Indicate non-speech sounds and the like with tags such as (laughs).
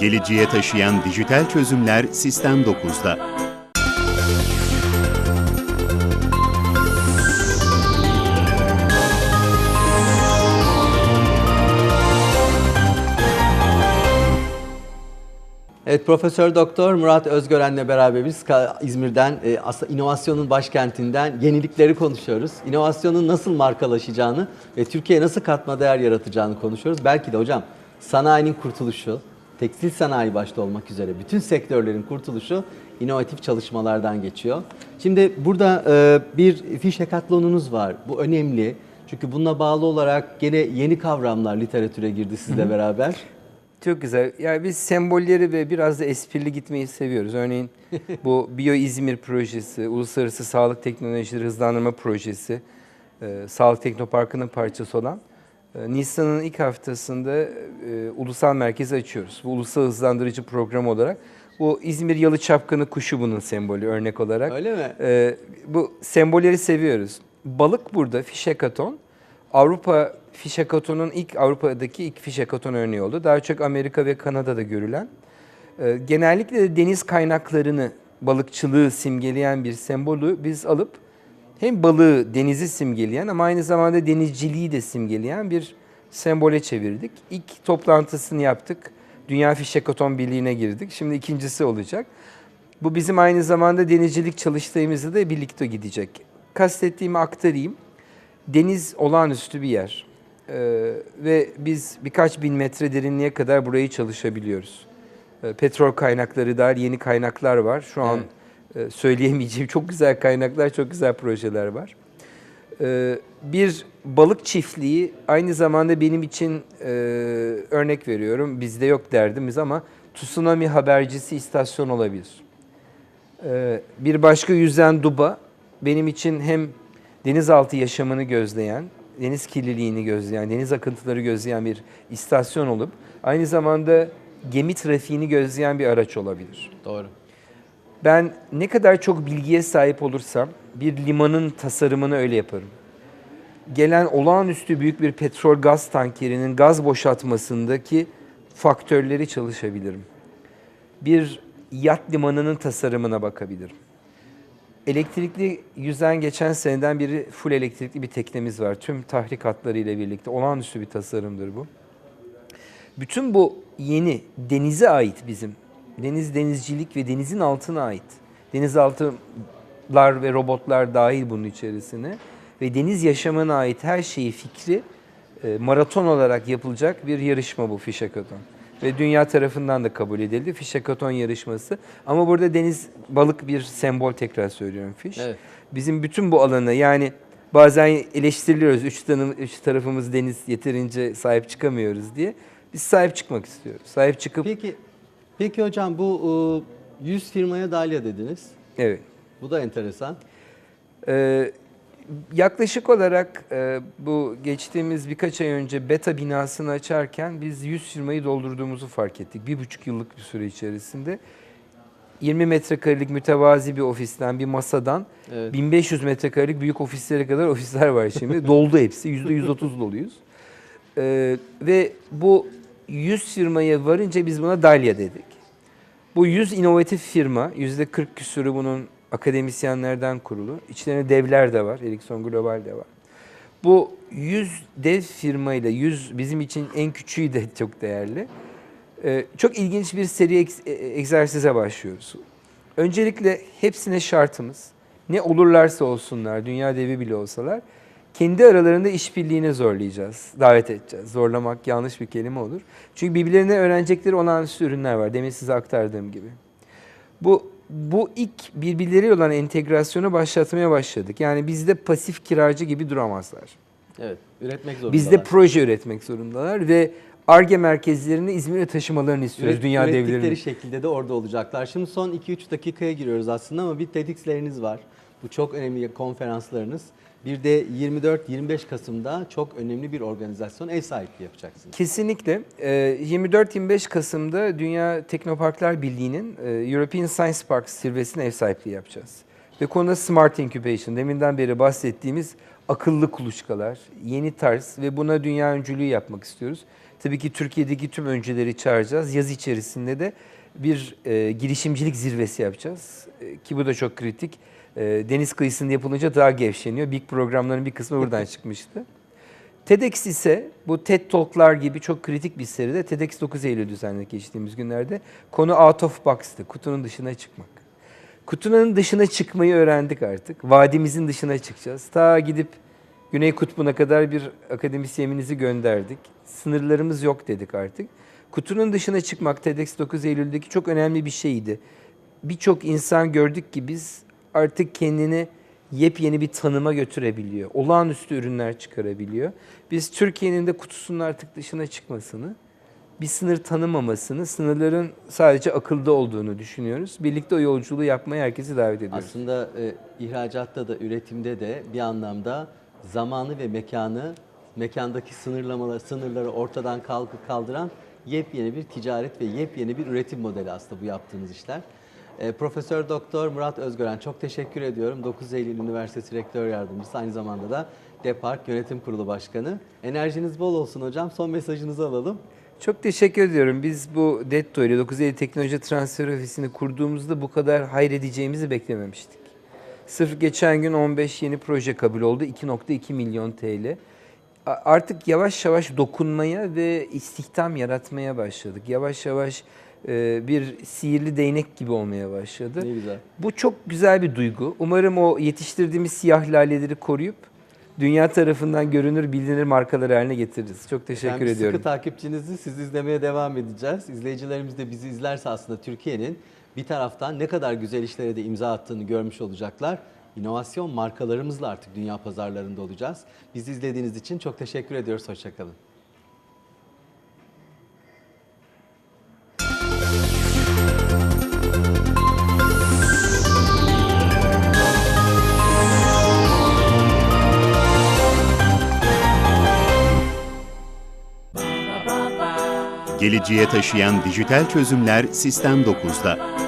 Geleceğe taşıyan dijital çözümler Sistem 9'da. Evet Profesör Doktor Murat Özgören'le beraber biz Ka- İzmir'den e, inovasyonun başkentinden yenilikleri konuşuyoruz. İnovasyonun nasıl markalaşacağını ve Türkiye'ye nasıl katma değer yaratacağını konuşuyoruz. Belki de hocam sanayinin kurtuluşu, tekstil sanayi başta olmak üzere bütün sektörlerin kurtuluşu inovatif çalışmalardan geçiyor. Şimdi burada e, bir fiş hekatlonunuz var. Bu önemli. Çünkü bununla bağlı olarak gene yeni kavramlar literatüre girdi sizle beraber. Çok güzel. Yani biz sembolleri ve biraz da esprili gitmeyi seviyoruz. Örneğin (laughs) bu Bio İzmir projesi, Uluslararası Sağlık Teknolojileri Hızlandırma Projesi, e, Sağlık Teknoparkı'nın parçası olan Nisan'ın ilk haftasında e, ulusal merkezi açıyoruz. Bu ulusal hızlandırıcı program olarak. Bu İzmir Yalı Çapkını kuşu bunun sembolü örnek olarak. Öyle mi? E, bu sembolleri seviyoruz. Balık burada, fişekaton. Avrupa fişekatonun ilk Avrupa'daki ilk fişekaton örneği oldu. Daha çok Amerika ve Kanada'da görülen. E, genellikle de deniz kaynaklarını, balıkçılığı simgeleyen bir sembolü biz alıp hem balığı, denizi simgeleyen ama aynı zamanda denizciliği de simgeleyen bir sembole çevirdik. İlk toplantısını yaptık. Dünya Fişekaton Birliği'ne girdik. Şimdi ikincisi olacak. Bu bizim aynı zamanda denizcilik çalıştığımızda da birlikte gidecek. Kastettiğimi aktarayım. Deniz olağanüstü bir yer. Ee, ve biz birkaç bin metre derinliğe kadar burayı çalışabiliyoruz. Ee, petrol kaynakları dahil yeni kaynaklar var. Şu an e, söyleyemeyeceğim çok güzel kaynaklar, çok güzel projeler var. Ee, bir balık çiftliği aynı zamanda benim için e, örnek veriyorum. Bizde yok derdimiz ama tsunami habercisi istasyon olabilir. Bir başka yüzen duba benim için hem denizaltı yaşamını gözleyen, deniz kirliliğini gözleyen, deniz akıntıları gözleyen bir istasyon olup aynı zamanda gemi trafiğini gözleyen bir araç olabilir. Doğru. Ben ne kadar çok bilgiye sahip olursam bir limanın tasarımını öyle yaparım. Gelen olağanüstü büyük bir petrol gaz tankerinin gaz boşaltmasındaki faktörleri çalışabilirim. Bir yat limanının tasarımına bakabilirim. Elektrikli yüzen geçen seneden beri full elektrikli bir teknemiz var. Tüm tahrik hatlarıyla birlikte. Olağanüstü bir tasarımdır bu. Bütün bu yeni denize ait bizim. Deniz denizcilik ve denizin altına ait. Denizaltılar ve robotlar dahil bunun içerisine. Ve deniz yaşamına ait her şeyi fikri e, maraton olarak yapılacak bir yarışma bu Fişekaton. Ve dünya tarafından da kabul edildi Fişekaton yarışması. Ama burada deniz balık bir sembol tekrar söylüyorum fiş. Evet. Bizim bütün bu alanı yani bazen eleştiriliyoruz üç, tanım, üç tarafımız deniz yeterince sahip çıkamıyoruz diye. Biz sahip çıkmak istiyoruz. Sahip çıkıp Peki, peki hocam bu e, 100 firmaya dahlia dediniz. evet. Bu da enteresan. Ee, yaklaşık olarak e, bu geçtiğimiz birkaç ay önce beta binasını açarken biz 100 firmayı doldurduğumuzu fark ettik. Bir buçuk yıllık bir süre içerisinde. 20 metrekarelik mütevazi bir ofisten, bir masadan Evet. 1500 metrekarelik büyük ofislere kadar ofisler var şimdi. Doldu hepsi. %130 doluyuz. Ee, ve bu 100 firmaya varınca biz buna Dalya dedik. Bu 100 inovatif firma, %40 küsürü bunun akademisyenlerden kurulu. İçlerinde devler de var, Ericsson Global de var. Bu 100 dev firmayla 100 bizim için en küçüğü de çok değerli. Ee, çok ilginç bir seri e- egzersize başlıyoruz. Öncelikle hepsine şartımız ne olurlarsa olsunlar, dünya devi bile olsalar kendi aralarında işbirliğine zorlayacağız, davet edeceğiz. Zorlamak yanlış bir kelime olur. Çünkü birbirlerine öğrenecekleri olağanüstü ürünler var. Demin size aktardığım gibi. Bu bu ilk birbirleriyle olan entegrasyonu başlatmaya başladık. Yani bizde pasif kiracı gibi duramazlar. Evet, üretmek zorundalar. Bizde proje üretmek zorundalar ve ARGE merkezlerini İzmir'e taşımalarını istiyoruz Üret- dünya ürettikleri devlerinin. şekilde de orada olacaklar. Şimdi son 2-3 dakikaya giriyoruz aslında ama bir TEDx'leriniz var. Bu çok önemli konferanslarınız. Bir de 24-25 Kasım'da çok önemli bir organizasyon ev sahipliği yapacaksınız. Kesinlikle. Ee, 24-25 Kasım'da Dünya Teknoparklar Birliği'nin e, European Science Park zirvesine ev sahipliği yapacağız. Ve konuda Smart Incubation, deminden beri bahsettiğimiz akıllı kuluçkalar, yeni tarz ve buna dünya öncülüğü yapmak istiyoruz. Tabii ki Türkiye'deki tüm öncüleri çağıracağız. Yaz içerisinde de bir e, girişimcilik zirvesi yapacağız. E, ki bu da çok kritik. E, deniz kıyısında yapılınca daha gevşeniyor. Big programların bir kısmı buradan çıkmıştı. TEDx ise bu TED Talk'lar gibi çok kritik bir seride TEDx 9 Eylül düzenledik geçtiğimiz günlerde. Konu out of box'tı. Kutunun dışına çıkmak. Kutunun dışına çıkmayı öğrendik artık. Vadimizin dışına çıkacağız. Ta gidip Güney Kutbu'na kadar bir akademisyenimizi gönderdik. Sınırlarımız yok dedik artık. Kutunun dışına çıkmak TEDx 9 Eylül'deki çok önemli bir şeydi. Birçok insan gördük ki biz artık kendini yepyeni bir tanıma götürebiliyor. Olağanüstü ürünler çıkarabiliyor. Biz Türkiye'nin de kutusunun artık dışına çıkmasını, bir sınır tanımamasını, sınırların sadece akılda olduğunu düşünüyoruz. Birlikte o yolculuğu yapmaya herkesi davet ediyoruz. Aslında e, ihracatta da üretimde de bir anlamda zamanı ve mekanı mekandaki sınırlamaları sınırları ortadan kalkıp kaldıran yepyeni bir ticaret ve yepyeni bir üretim modeli aslında bu yaptığınız işler. E, Profesör Doktor Murat Özgören çok teşekkür ediyorum. 9 Eylül Üniversitesi Rektör Yardımcısı aynı zamanda da Depark Yönetim Kurulu Başkanı. Enerjiniz bol olsun hocam. Son mesajınızı alalım. Çok teşekkür ediyorum. Biz bu DETTO ile 9 Eylül Teknoloji Transfer Ofisi'ni kurduğumuzda bu kadar hayredeceğimizi beklememiştik. Sırf geçen gün 15 yeni proje kabul oldu. 2.2 milyon TL. Artık yavaş yavaş dokunmaya ve istihdam yaratmaya başladık. Yavaş yavaş bir sihirli değnek gibi olmaya başladı. Ne güzel. Bu çok güzel bir duygu. Umarım o yetiştirdiğimiz siyah laleleri koruyup dünya tarafından görünür, bilinir markalar haline getiririz. Çok teşekkür Ben ediyorum. Sıkı takipçinizi siz izlemeye devam edeceğiz. İzleyicilerimiz de bizi izlerse aslında Türkiye'nin bir taraftan ne kadar güzel işlere de imza attığını görmüş olacaklar. İnovasyon markalarımızla artık dünya pazarlarında olacağız. Bizi izlediğiniz için çok teşekkür ediyoruz. Hoşçakalın. Geleceğe taşıyan dijital çözümler Sistem 9'da.